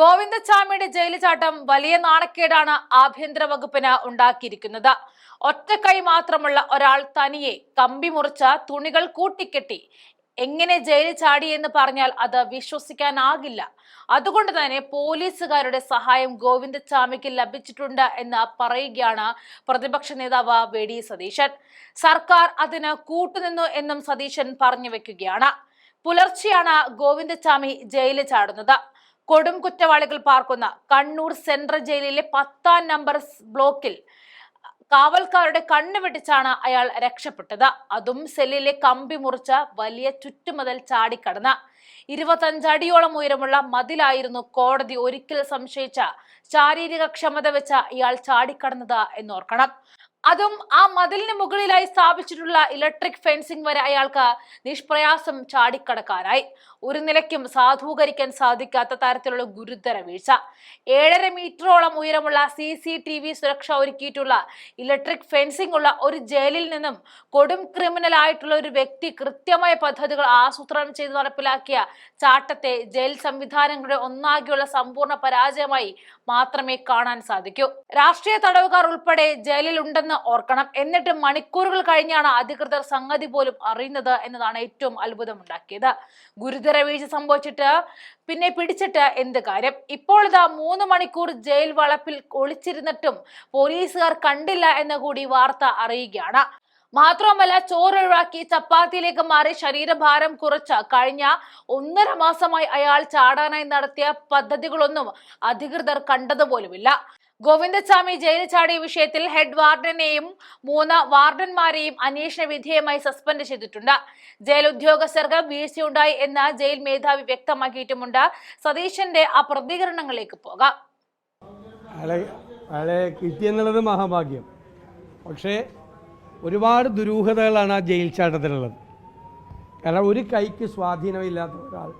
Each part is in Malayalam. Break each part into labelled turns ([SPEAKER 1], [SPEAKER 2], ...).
[SPEAKER 1] ഗോവിന്ദച്ചാമിയുടെ ജയിൽ ചാട്ടം വലിയ നാണക്കേടാണ് ആഭ്യന്തര വകുപ്പിന് ഉണ്ടാക്കിയിരിക്കുന്നത്. ഒറ്റക്കൈ മാത്രമുള്ള ഒരാൾ തനിയെ കമ്പി മുറിച്ച തുണികൾ കൂട്ടിക്കെട്ടി. എങ്ങനെ ജയിലിൽ എന്ന് പറഞ്ഞാൽ അത് വിശ്വസിക്കാനാകില്ല. അതുകൊണ്ട് തന്നെ പോലീസുകാരുടെ സഹായം ഗോവിന്ദച്ചാമിക്ക് ലഭിച്ചിട്ടുണ്ട് എന്ന് പറയുകയാണ് പ്രതിപക്ഷ നേതാവ് വി. ഡി. സതീശൻ. സർക്കാർ അതിന് കൂട്ടുനിന്നു എന്നും സതീശൻ പറഞ്ഞു വെക്കുകയാണ്. പുലർച്ചെയാണ് ഗോവിന്ദച്ചാമി ജയിലിൽ ചാടുന്നത്. കൊടും കുറ്റവാളികൾ പാർക്കുന്ന കണ്ണൂർ സെൻട്രൽ ജയിലിലെ പത്താം നമ്പർ ബ്ലോക്കിൽ കാവൽക്കാരുടെ കണ്ണ് വെട്ടിച്ചാണ് അയാൾ രക്ഷപ്പെട്ടത്. അതും സെല്ലിലെ കമ്പി മുറിച്ച വലിയ ചുറ്റുമതിൽ ചാടിക്കടന്ന് ഇരുപത്തഞ്ചടിയോളം ഉയരമുള്ള മതിലായിരുന്നു കോടതി ഒരിക്കൽ സംശയിച്ച ശാരീരിക ക്ഷമത വെച്ച ഇയാൾ ചാടിക്കടന്നത് എന്നോർക്കണം. അതും ആ മതിലിന് മുകളിലായി സ്ഥാപിച്ചിട്ടുള്ള ഇലക്ട്രിക് ഫെൻസിംഗ് വരെ അയാൾക്ക് നിഷ്പ്രയാസം ചാടിക്കടക്കാനായി. ഒരു നിലയ്ക്കും സാധൂകരിക്കാൻ സാധിക്കാത്ത തരത്തിലുള്ള ഗുരുതര വീഴ്ച. ഏഴര മീറ്ററോളം ഉയരമുള്ള സി സി ടി വി സുരക്ഷ ഒരുക്കിയിട്ടുള്ള ഇലക്ട്രിക് ഫെൻസിംഗ് ഉള്ള ഒരു ജയിലിൽ നിന്നും കൊടും ക്രിമിനൽ ആയിട്ടുള്ള ഒരു വ്യക്തി കൃത്യമായ പദ്ധതികൾ ആസൂത്രണം ചെയ്ത് നടപ്പിലാക്കിയ ചാട്ടത്തെ ജയിൽ സംവിധാനങ്ങളുടെ ഒന്നാകെയുള്ള സമ്പൂർണ പരാജയമായി മാത്രമേ കാണാൻ സാധിക്കൂ. രാഷ്ട്രീയ തടവുകാർ ഉൾപ്പെടെ ജയിലിൽ ഉണ്ടെന്ന് ഓർക്കണം. എന്നിട്ട് മണിക്കൂറുകൾ കഴിഞ്ഞാണ് അധികൃതർ സംഗതി പോലും അറിയുന്നത് എന്നതാണ് ഏറ്റവും അത്ഭുതമുണ്ടാക്കിയത്. ഗുരുതര വീഴ്ച സംഭവിച്ചിട്ട് പിന്നെ പിടിച്ചിട്ട് എന്ത് കാര്യം? ഇപ്പോൾ ഇതാ മൂന്ന് മണിക്കൂർ ജയിൽ വളപ്പിൽ ഒളിച്ചിരുന്നിട്ടും പോലീസുകാർ കണ്ടില്ല എന്ന കൂടി വാർത്ത അറിയുകയാണ്. മാത്രമല്ല ചോറൊഴിവാക്കി ചപ്പാത്തിയിലേക്ക് മാറി ശരീരഭാരം കുറച്ച. കഴിഞ്ഞ ഒന്നര മാസമായി അയാൾ ചാടാനായി നടത്തിയ പദ്ധതികളൊന്നും അധികൃതർ കണ്ടതുപോലുമില്ല. ഗോവിന്ദസ്വാമി ജയിലിൽ ചാടിയ വിഷയത്തിൽ ഹെഡ് വാർഡനെയും മൂന്ന് വാർഡന്മാരെയും അന്വേഷണ വിധേയമായി സസ്പെൻഡ് ചെയ്തിട്ടുണ്ട്. ജയിൽ ഉദ്യോഗസ്ഥർക്ക് വീഴ്ചയുണ്ടായി എന്ന് ജയിൽ മേധാവി വ്യക്തമാക്കിയിട്ടുമുണ്ട്. സതീശന്റെ ആ പ്രതികരണങ്ങളിലേക്ക് പോകാം.
[SPEAKER 2] കിട്ടിയെന്നുള്ളത് മഹാഭാഗ്യം. പക്ഷേ ഒരുപാട് ദുരൂഹതകളാണ് ആ ജയിൽ ചാട്ടത്തിലുള്ളത്. കാരണം ഒരു കൈക്ക് സ്വാധീനമില്ലാത്ത ഒരാൾ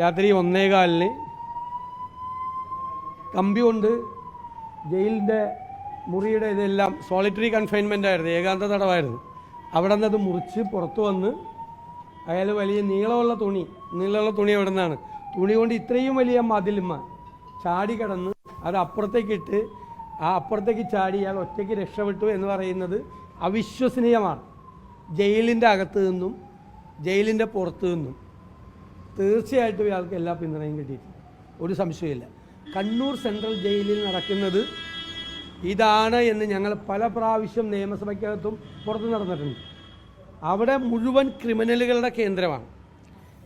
[SPEAKER 2] രാത്രി ഒന്നേകാലിന് കമ്പി കൊണ്ട് ജയിലിന്റെ മുറിയുടെ ഇതെല്ലാം സോളിറ്ററി കൺഫൈൻമെന്റ് ആയിരുന്നു ഏകാന്ത തടവായിരുന്നു. അവിടെ നിന്ന് അത് മുറിച്ച് പുറത്തു വന്ന് അയാൾ വലിയ നീളമുള്ള തുണി നീളമുള്ള തുണി എവിടെ നിന്നാണ്. തുണി കൊണ്ട് ഇത്രയും വലിയ മതിലുമ്മ ചാടി കിടന്ന് അത് അപ്പുറത്തേക്ക് ഇട്ട് ആ അപ്പുറത്തേക്ക് ചാടി ഇയാൾ ഒറ്റയ്ക്ക് രക്ഷപ്പെട്ടു എന്ന് പറയുന്നത് അവിശ്വസനീയമാണ്. ജയിലിന്റെ അകത്ത് നിന്നും ജയിലിന്റെ പുറത്തു നിന്നും തീർച്ചയായിട്ടും ഇയാൾക്ക് എല്ലാ പിന്തുണയും കിട്ടിയിട്ടുണ്ട്. ഒരു സംശയമില്ല കണ്ണൂർ സെൻട്രൽ ജയിലിൽ നടക്കുന്നത് ഇതാണ് എന്ന് ഞങ്ങൾ പല പ്രാവശ്യം നിയമസഭയ്ക്കകത്തും പുറത്ത് നടന്നിട്ടുണ്ട്. അവിടെ മുഴുവൻ ക്രിമിനലുകളുടെ കേന്ദ്രമാണ്.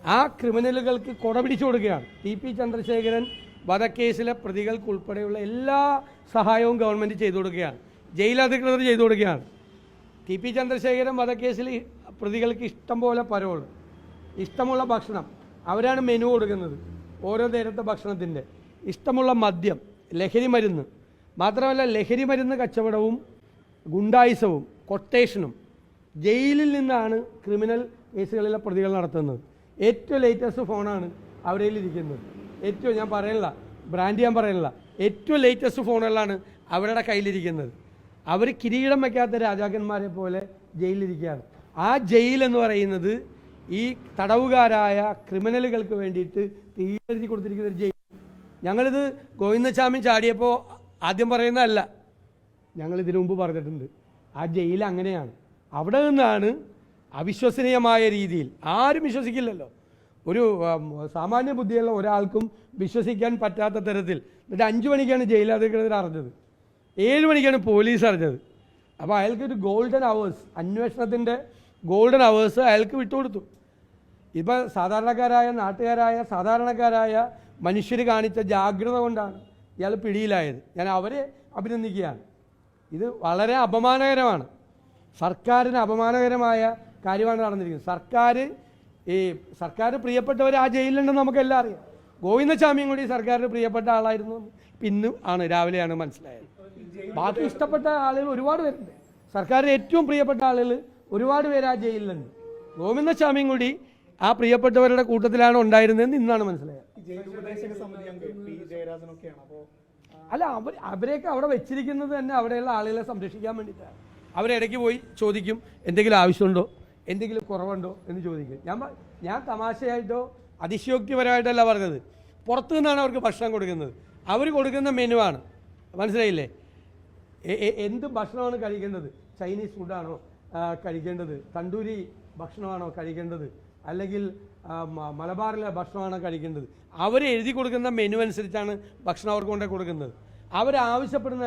[SPEAKER 2] ആ ക്രിമിനലുകൾക്ക് കൊട പിടിച്ചു കൊടുക്കുകയാണ്. ടി പി ചന്ദ്രശേഖരൻ വധക്കേസിലെ പ്രതികൾക്ക് ഉൾപ്പെടെയുള്ള എല്ലാ സഹായവും ഗവൺമെന്റ് ചെയ്തു കൊടുക്കുകയാണ്. ജയിൽ അധികൃതർ ചെയ്തു കൊടുക്കുകയാണ്. ടി പി ചന്ദ്രശേഖരൻ വധക്കേസിൽ പ്രതികൾക്ക് ഇഷ്ടം പോലെ പരോൾ ഇഷ്ടമുള്ള ഭക്ഷണം. അവരാണ് മെനു കൊടുക്കുന്നത്. ഓരോ നേരത്തെ ഭക്ഷണത്തിന്റെ. ഇഷ്ടമുള്ള മദ്യം ലഹരി മരുന്ന്. മാത്രമല്ല ലഹരി മരുന്ന് കച്ചവടവും ഗുണ്ടായുസവും കൊട്ടേഷനും ജയിലിൽ നിന്നാണ് ക്രിമിനൽ കേസുകളിലെ പ്രതികൾ നടത്തുന്നത്. ഏറ്റവും ലേറ്റസ്റ്റ് ഫോണാണ് അവരുടെ ഇരിക്കുന്നത്. ഏറ്റവും ഞാൻ പറയുന്നില്ല ബ്രാൻഡ് ഞാൻ പറയുന്നില്ല ഏറ്റവും ലേറ്റസ്റ്റ് ഫോണുകളാണ് അവരുടെ കയ്യിലിരിക്കുന്നത്. അവർ കിരീടം വയ്ക്കാത്ത രാജാക്കന്മാരെ പോലെ ജയിലിലിരിക്കുകയാണ്. ആ ജയിലെന്ന് പറയുന്നത് ഈ തടവുകാരായ ക്രിമിനലുകൾക്ക് വേണ്ടിയിട്ട് തീയെഴുതി കൊടുത്തിരിക്കുന്ന ഒരു ജയിൽ ഞങ്ങളിത് ഗോവിന്ദസ്വാമി ചാടിയപ്പോൾ ആദ്യം പറയുന്നതല്ല. ഞങ്ങൾ ഇതിനു മുമ്പ് പറഞ്ഞിട്ടുണ്ട്. ആ ജയിൽ അങ്ങനെയാണ്. അവിടെ നിന്നാണ് അവിശ്വസനീയമായ രീതിയിൽ ആരും വിശ്വസിക്കില്ലല്ലോ. ഒരു സാമാന്യ ബുദ്ധിയുള്ള ഒരാൾക്കും വിശ്വസിക്കാൻ പറ്റാത്ത തരത്തിൽ. എന്നിട്ട് അഞ്ചു മണിക്കാണ് ജയിലധികൃതർ അറിഞ്ഞത്. ഏഴ് മണിക്കാണ് പോലീസ് അറിഞ്ഞത്. അപ്പോൾ അയാൾക്ക് ഒരു ഗോൾഡൻ അവേഴ്സ് അന്വേഷണത്തിന്റെ ഗോൾഡൻ അവേഴ്സ് അയാൾക്ക് വിട്ടുകൊടുത്തു. ഇപ്പം സാധാരണക്കാരായ നാട്ടുകാരായ സാധാരണക്കാരായ മനുഷ്യർ കാണിച്ച ജാഗ്രത കൊണ്ടാണ് ഇയാൾ പിടിയിലായത്. ഞാൻ അവരെ അഭിനന്ദിക്കുകയാണ്. ഇത് വളരെ അപമാനകരമാണ്. സർക്കാരിന് അപമാനകരമായ കാര്യമാണ് നടന്നിരിക്കുന്നത്. സർക്കാർ ഈ സർക്കാർ പ്രിയപ്പെട്ടവർ ആ ജയിലിലുണ്ടെന്ന് നമുക്കെല്ലാം അറിയാം. ഗോവിന്ദസ്വാമിയും കൂടി സർക്കാരിന് പ്രിയപ്പെട്ട ആളായിരുന്നു ഇന്ന് ആണ് രാവിലെയാണ് മനസ്സിലായത്. ബാക്കി ഇഷ്ടപ്പെട്ട ആളുകൾ ഒരുപാട് പേരുണ്ട്. സർക്കാരിന് ഏറ്റവും പ്രിയപ്പെട്ട ആളുകൾ ഒരുപാട് പേര് ആ ജയിലിലുണ്ട്. ഗോവിന്ദസ്വാമിയും കൂടി ആ പ്രിയപ്പെട്ടവരുടെ കൂട്ടത്തിലാണ് ഉണ്ടായിരുന്നതെന്ന് ഇന്നാണ് മനസ്സിലായത്. അല്ല അവർ അവരെയൊക്കെ അവിടെ വെച്ചിരിക്കുന്നത് തന്നെ അവിടെയുള്ള ആളുകളെ സംരക്ഷിക്കാൻ വേണ്ടിയിട്ടാണ്. അവരിടയ്ക്ക് പോയി ചോദിക്കും എന്തെങ്കിലും ആവശ്യമുണ്ടോ? എന്തെങ്കിലും കുറവുണ്ടോ എന്ന് ചോദിക്കും. ഞാൻ ഞാൻ തമാശയായിട്ടോ അതിശയോക്തിപരമായിട്ടല്ല പറഞ്ഞത്. പുറത്തു നിന്നാണ് അവർക്ക് ഭക്ഷണം കൊടുക്കുന്നത്. അവർ കൊടുക്കുന്ന മെനുവാണ് മനസ്സിലായില്ലേ? എന്ത് ഭക്ഷണമാണ് കഴിക്കേണ്ടത്? ചൈനീസ് ഫുഡാണോ കഴിക്കേണ്ടത്? തണ്ടൂരി ഭക്ഷണമാണോ കഴിക്കേണ്ടത്? അല്ലെങ്കിൽ മലബാറിലെ ഭക്ഷണമാണ് കഴിക്കേണ്ടത്. അവർ എഴുതി കൊടുക്കുന്ന മെനു അനുസരിച്ചാണ് ഭക്ഷണം അവർക്ക് കൊണ്ടേ കൊടുക്കുന്നത്.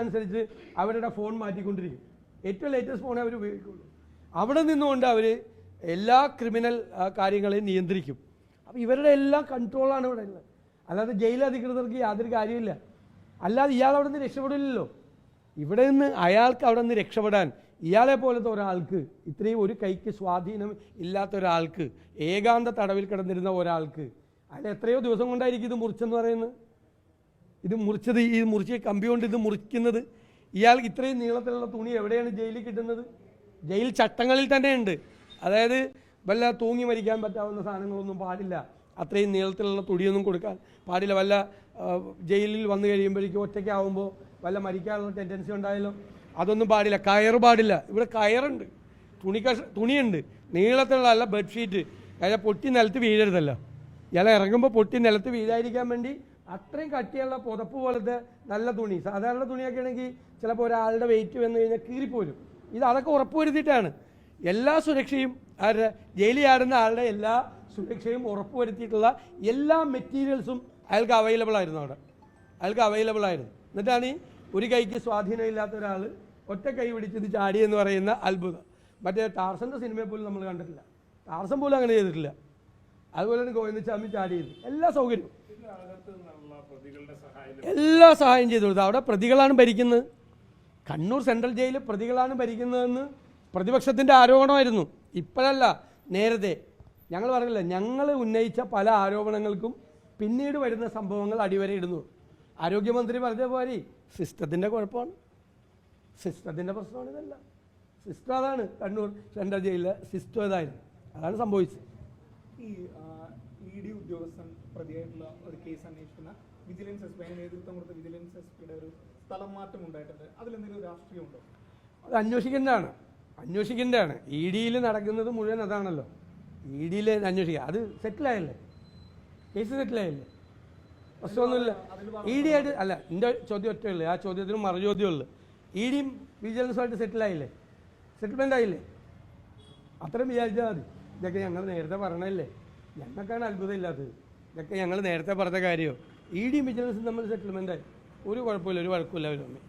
[SPEAKER 2] അനുസരിച്ച് അവരുടെ ഫോൺ മാറ്റിക്കൊണ്ടിരിക്കും. ഏറ്റവും ലേറ്റസ്റ്റ് ഫോണേ അവർ ഉപയോഗിക്കുള്ളൂ. അവിടെ നിന്നുകൊണ്ട് അവർ എല്ലാ ക്രിമിനൽ കാര്യങ്ങളെയും നിയന്ത്രിക്കും. അപ്പോൾ ഇവരുടെ എല്ലാം കൺട്രോളാണ് ഇവിടെ ഉള്ളത്. അല്ലാതെ ജയിൽ അധികൃതർക്ക് യാതൊരു കാര്യമില്ല അല്ലാതെ ഇയാൾ അവിടെ നിന്ന് രക്ഷപ്പെടില്ലല്ലോ. ഇവിടെ നിന്ന് അയാൾക്ക് അവിടെ നിന്ന് രക്ഷപ്പെടാൻ ഇയാളെ പോലത്തെ ഒരാൾക്ക് ഇത്രയും ഒരു കൈക്ക് സ്വാധീനം ഇല്ലാത്ത ഒരാൾക്ക് ഏകാന്ത തടവിൽ കിടന്നിരുന്ന ഒരാൾക്ക് അയാൾ എത്രയോ ദിവസം കൊണ്ടായിരിക്കും ഇത് മുറിച്ചെന്ന് പറയുന്നത്? ഇത് മുറിച്ചത് ഈ മുറിച്ച് കമ്പി കൊണ്ട് ഇത് മുറിക്കുന്നത്. ഇയാൾ ഇത്രയും നീളത്തിലുള്ള തുണി എവിടെയാണ് ജയിലിൽ കിട്ടുന്നത്? ജയിൽ ചട്ടങ്ങളിൽ തന്നെ ഉണ്ട് അതായത് വല്ല തൂങ്ങി മരിക്കാൻ പറ്റാവുന്ന സാധനങ്ങളൊന്നും പാടില്ല. അത്രയും നീളത്തിലുള്ള തുണിയൊന്നും കൊടുക്കാൻ പാടില്ല. വല്ല ജയിലിൽ വന്നു കഴിയുമ്പോഴേക്കും ഒറ്റയ്ക്കാവുമ്പോൾ വല്ല മരിക്കാനുള്ള ടെൻഡൻസി ഉണ്ടായാലും? അതൊന്നും പാടില്ല കയറ് പാടില്ല. ഇവിടെ കയറുണ്ട്. തുണി കഷ തുണിയുണ്ട്. നീളത്തിലുള്ള അല്ല ബെഡ്ഷീറ്റ് കാര്യം പൊട്ടി നിലത്ത് വീഴരുതല്ലോ. ഇയാൾ ഇറങ്ങുമ്പോൾ പൊട്ടി നിലത്ത് വീഴാതിരിക്കാൻ വേണ്ടി അത്രയും കട്ടിയുള്ള പുതപ്പ് പോലത്തെ നല്ല തുണി സാധാരണ തുണിയൊക്കെ ആണെങ്കിൽ ചിലപ്പോൾ ഒരാളുടെ വെയിറ്റ് വന്നു കഴിഞ്ഞാൽ കീറിപ്പോരും. ഇത് അതൊക്കെ ഉറപ്പുവരുത്തിയിട്ടാണ്. എല്ലാ സുരക്ഷയും ആരുടെ ജയിലിൽ ആടുന്ന ആളുടെ എല്ലാ സുരക്ഷയും ഉറപ്പുവരുത്തിയിട്ടുള്ള എല്ലാ മെറ്റീരിയൽസും അയാൾക്ക് അവൈലബിൾ ആയിരുന്നു അവിടെ. അയാൾക്ക് അവൈലബിൾ ആയിരുന്നു. എന്നിട്ടാണ് ഈ ഒരു കൈക്ക് സ്വാധീനമില്ലാത്ത ഒരാൾ ഒറ്റ കൈ പിടിച്ചത് ചാടി എന്ന് പറയുന്ന അത്ഭുതം. മറ്റേ ടാർസന്റെ സിനിമയെ പോലും നമ്മൾ കണ്ടിട്ടില്ല. ടാർസൻ പോലും അങ്ങനെ ചെയ്തിട്ടില്ല. അതുപോലെ തന്നെ ഗോവിന്ദസ്വാമി ചാടി ചെയ്തു എല്ലാ സൗകര്യവും. എല്ലാ സഹായം ചെയ്തു കൊടുത്തു. അവിടെ പ്രതികളാണ് ഭരിക്കുന്നത്. കണ്ണൂർ സെൻട്രൽ ജയിലിൽ പ്രതികളാണ് ഭരിക്കുന്നതെന്ന് പ്രതിപക്ഷത്തിന്റെ ആരോപണമായിരുന്നു. ഇപ്പോഴല്ല നേരത്തെ. ഞങ്ങൾ പറഞ്ഞില്ല ഞങ്ങൾ ഉന്നയിച്ച പല ആരോപണങ്ങൾക്കും പിന്നീട് വരുന്ന സംഭവങ്ങൾ അടിവരയിടുന്നു. ആരോഗ്യമന്ത്രി പറഞ്ഞ പോലെ സിസ്റ്റത്തിന്റെ കുഴപ്പമാണ്. സിസ്റ്റത്തിന്റെ പ്രശ്നമാണ് ഇതല്ല. സിസ്റ്റം അതാണ്. കണ്ണൂർ സെൻട്രൽ ജയിലിലെ സിസ്റ്റം ഇതായിരുന്നു. അതാണ് സംഭവിച്ചത്.
[SPEAKER 3] ഈ ഇ ഡി ഉദ്യോഗസ്ഥൻ പ്രതിയായിട്ടുള്ള ഒരു കേസ് അന്വേഷിക്കുന്ന വിജിലൻസ് എസ് പി നേതൃത്വം കൊടുത്ത വിജിലൻസ് എസ് പിയുടെ ഒരു സ്ഥലം മാറ്റം ഉണ്ടായിട്ടുണ്ട്. അതിലെന്തെങ്കിലും രാഷ്ട്രീയമുണ്ടോ
[SPEAKER 2] അത് അന്വേഷിക്കേണ്ടതാണ്. അന്വേഷിക്കേണ്ടതാണ്. ഇ ഡിയിൽ നടക്കുന്നത് മുഴുവൻ അതാണല്ലോ. ഇ ഡിയിൽ അന്വേഷിക്കുക. അത് സെറ്റിലായല്ലേ? കേസ് സെറ്റിലായല്ലേ? പ്രശ്നമൊന്നുമില്ല. ഇ ഡി ആയിട്ട് അല്ല എന്റെ ചോദ്യം ഒറ്റ ആ ചോദ്യത്തിന് മറുചോദ്യം ഉള്ളു ഇ ഡിയും വിജിലൻസുമായിട്ട് സെറ്റിലായില്ലേ സെറ്റിൽമെന്റ് ആയില്ലേ? അത്രയും വിചാരിച്ചാൽ മതി. ഇതൊക്കെ ഞങ്ങൾ നേരത്തെ പറഞ്ഞല്ലേ ഞങ്ങൾക്കാണ് അത്ഭുതം ഇല്ലാത്തത്. ഇതൊക്കെ ഞങ്ങൾ നേരത്തെ പറഞ്ഞ കാര്യമോ ഇ ഡിയും വിജിലൻസും തമ്മിൽ സെറ്റിൽമെന്റ് ആയി. ഒരു കുഴപ്പമില്ല ഒരു വഴക്കമില്ല തമ്മിൽ.